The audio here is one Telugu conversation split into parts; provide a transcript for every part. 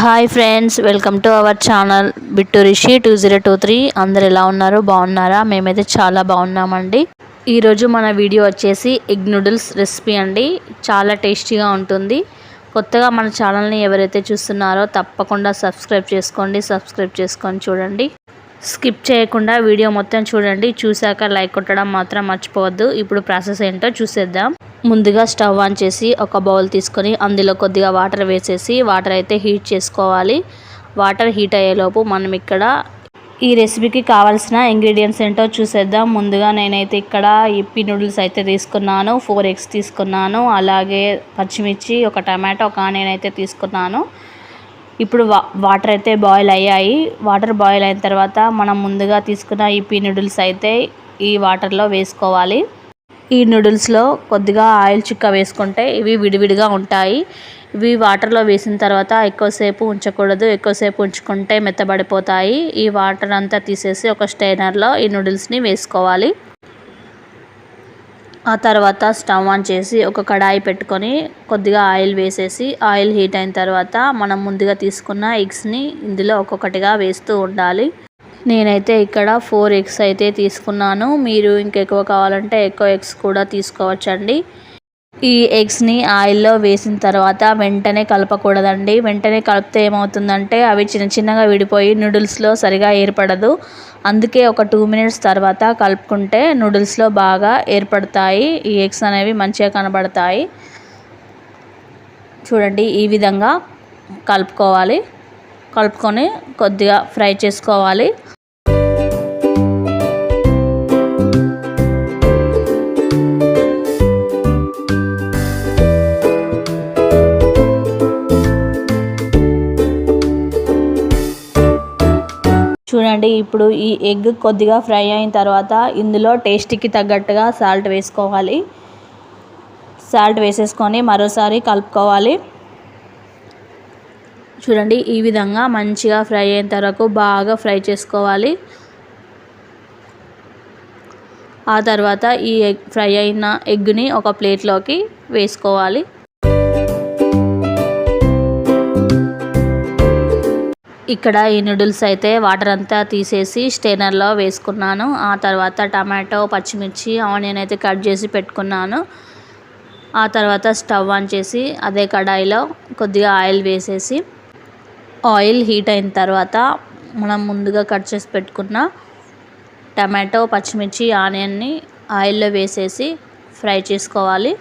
Hi friends welcome to our channel Bittu Rishi two zero two three. అందరు ఎలా ఉన్నారు? బాగున్నారా? మేమైతే చాలా బాగున్నామండి. ఈరోజు మన వీడియో వచ్చేసి ఎగ్ నూడిల్స్ రెసిపీ అండి. చాలా టేస్టీగా ఉంటుంది. కొత్తగా మన ఛానల్ని ఎవరైతే చూస్తున్నారో తప్పకుండా సబ్స్క్రైబ్ చేసుకోండి సబ్స్క్రైబ్ చేసుకొని చూడండి. స్కిప్ చేయకుండా వీడియో మొత్తం చూడండి. చూశాక లైక్ కొట్టడం మాత్రం మర్చిపోవద్దు. ఇప్పుడు ప్రాసెస్ ఏంటో చూసేద్దాం. ముందుగా స్టవ్ ఆన్ చేసి ఒక బౌల్ తీసుకొని అందులో కొద్దిగా వాటర్ వేసేసి వాటర్ అయితే హీట్ చేసుకోవాలి. వాటర్ హీట్ అయ్యేలోపు మనం ఇక్కడ ఈ రెసిపీకి కావాల్సిన ఇంగ్రీడియంట్స్ ఏంటో చూసేద్దాం. ముందుగా నేనైతే ఇక్కడ ఇప్పి నూడిల్స్ అయితే తీసుకున్నాను. ఫోర్ ఎగ్స్ తీసుకున్నాను. అలాగే పచ్చిమిర్చి ఒక టమాటో ఒక ఆనియన్ అయితే తీసుకున్నాను. ఇప్పుడు వా వాటర్ అయితే బాయిల్ అయ్యాయి. వాటర్ బాయిల్ అయిన తర్వాత మనం ముందుగా తీసుకున్న ఇప్పి నూడిల్స్ అయితే ఈ వాటర్లో వేసుకోవాలి. ఈ నూడిల్స్లో కొద్దిగా ఆయిల్ చిక్క వేసుకుంటే ఇవి విడివిడిగా ఉంటాయి. ఇవి వాటర్లో వేసిన తర్వాత ఎక్కువసేపు ఉంచకూడదు. ఎక్కువసేపు ఉంచుకుంటే మెత్తబడిపోతాయి. ఈ వాటర్ అంతా తీసేసి ఒక స్టైనర్లో ఈ నూడిల్స్ని వేసుకోవాలి. ఆ తర్వాత స్టవ్ ఆన్ చేసి ఒక కడాయి పెట్టుకొని కొద్దిగా ఆయిల్ వేసేసి ఆయిల్ హీట్ అయిన తర్వాత మనం ముందుగా తీసుకున్న ఎగ్స్ని ఇందులో ఒక్కొక్కటిగా వేస్తూ ఉండాలి. నేనైతే ఇక్కడ ఫోర్ ఎగ్స్ అయితే తీసుకున్నాను. మీరు ఇంకెక్కువ కావాలంటే ఎక్కువ ఎగ్స్ కూడా తీసుకోవచ్చండి. ఈ ఎగ్స్ని ఆయిల్లో వేసిన తర్వాత వెంటనే కలపకూడదండి. వెంటనే కలిపితే ఏమవుతుందంటే అవి చిన్న చిన్నగా విడిపోయి నూడిల్స్లో సరిగా ఏర్పడదు. అందుకే ఒక టూ మినిట్స్ తర్వాత కలుపుకుంటే నూడిల్స్లో బాగా ఏర్పడతాయి. ఈ ఎగ్స్ అనేవి మంచిగా కనబడతాయి. చూడండి ఈ విధంగా కలుపుకోవాలి. కలుపుకొని కొద్దిగా ఫ్రై చేసుకోవాలి. చూడండి ఇప్పుడు ఈ ఎగ్ కొద్దిగా ఫ్రై అయిన తర్వాత ఇందులో టేస్ట్కి తగ్గట్టుగా సాల్ట్ వేసుకోవాలి. సాల్ట్ వేసేసుకొని మరోసారి కలుపుకోవాలి. చూడండి ఈ విధంగా మంచిగా ఫ్రై అయిన తర్వాత బాగా ఫ్రై చేసుకోవాలి. ఆ తర్వాత ఈ ఎగ్ ఫ్రై అయిన ఎగ్ని ఒక ప్లేట్లోకి వేసుకోవాలి. ఇక్కడ ఈ నూడిల్స్ అయితే వాటర్ అంతా తీసేసి స్టెయినర్లో వేసుకున్నాను. ఆ తర్వాత టమాటో పచ్చిమిర్చి ఆనియన్ అయితే కట్ చేసి పెట్టుకున్నాను. ఆ తర్వాత స్టవ్ ఆన్ చేసి అదే కడాయిలో కొద్దిగా ఆయిల్ వేసేసి ఆయిల్ హీట్ అయిన తర్వాత మనం ముందుగా కట్ చేసి పెట్టుకున్న టమాటో పచ్చిమిర్చి ఆనియన్ని ఆయిల్లో వేసేసి ఫ్రై చేసుకోవాలి.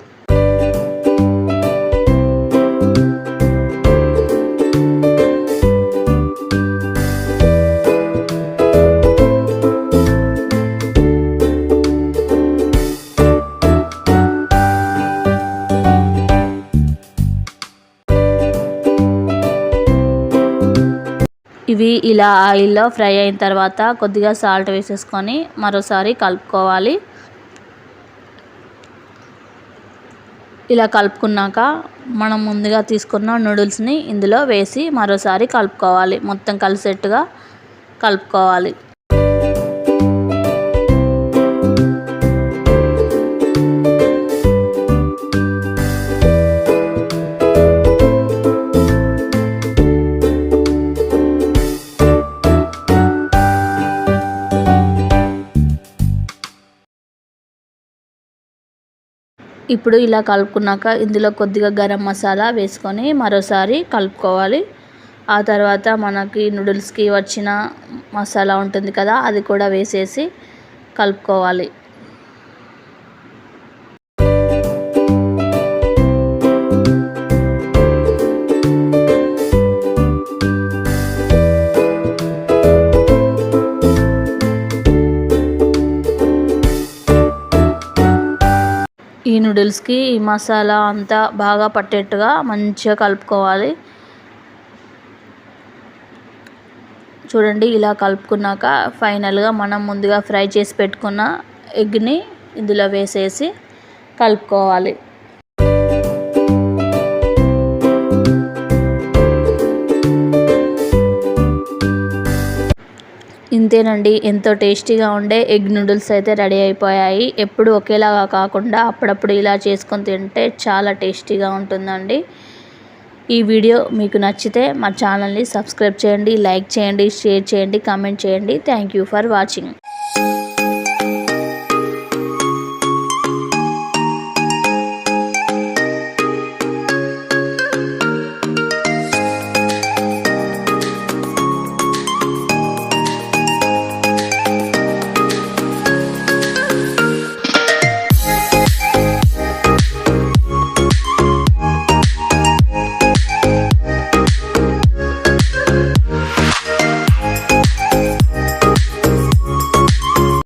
ఇవి ఇలా ఆయిల్లో ఫ్రై అయిన తర్వాత కొద్దిగా సాల్ట్ వేసేసుకొని మరోసారి కలుపుకోవాలి. ఇలా కలుపుకున్నాక మనం ముందుగా తీసుకున్న నూడిల్స్ని ఇందులో వేసి మరోసారి కలుపుకోవాలి. మొత్తం కలిసేట్టుగా కలుపుకోవాలి. ఇప్పుడు ఇలా కలుపుకున్నాక ఇందులో కొద్దిగా గరం మసాలా వేసుకొని మరోసారి కలుపుకోవాలి. ఆ తర్వాత మనకి నూడిల్స్కి వచ్చిన మసాలా ఉంటుంది కదా అది కూడా వేసేసి కలుపుకోవాలి. ఈ నూడిల్స్కి ఈ మసాలా అంతా బాగా పట్టేట్టుగా మంచిగా కలుపుకోవాలి. చూడండి ఇలా కలుపుకున్నాక ఫైనల్గా మనం ముందుగా ఫ్రై చేసి పెట్టుకున్న ఎగ్ని ఇందులో వేసేసి కలుపుకోవాలి. ఇంతేనండి ఎంతో టేస్టీగా ఉండే ఎగ్ నూడిల్స్ అయితే రెడీ అయిపోయాయి. ఎప్పుడు ఒకేలాగా కాకుండా అప్పుడప్పుడు ఇలా చేసుకొని తింటే చాలా టేస్టీగా ఉంటుందండి. ఈ వీడియో మీకు నచ్చితే మా ఛానల్ని సబ్స్క్రైబ్ చేయండి లైక్ చేయండి షేర్ చేయండి కామెంట్ చేయండి. Thank you for watching.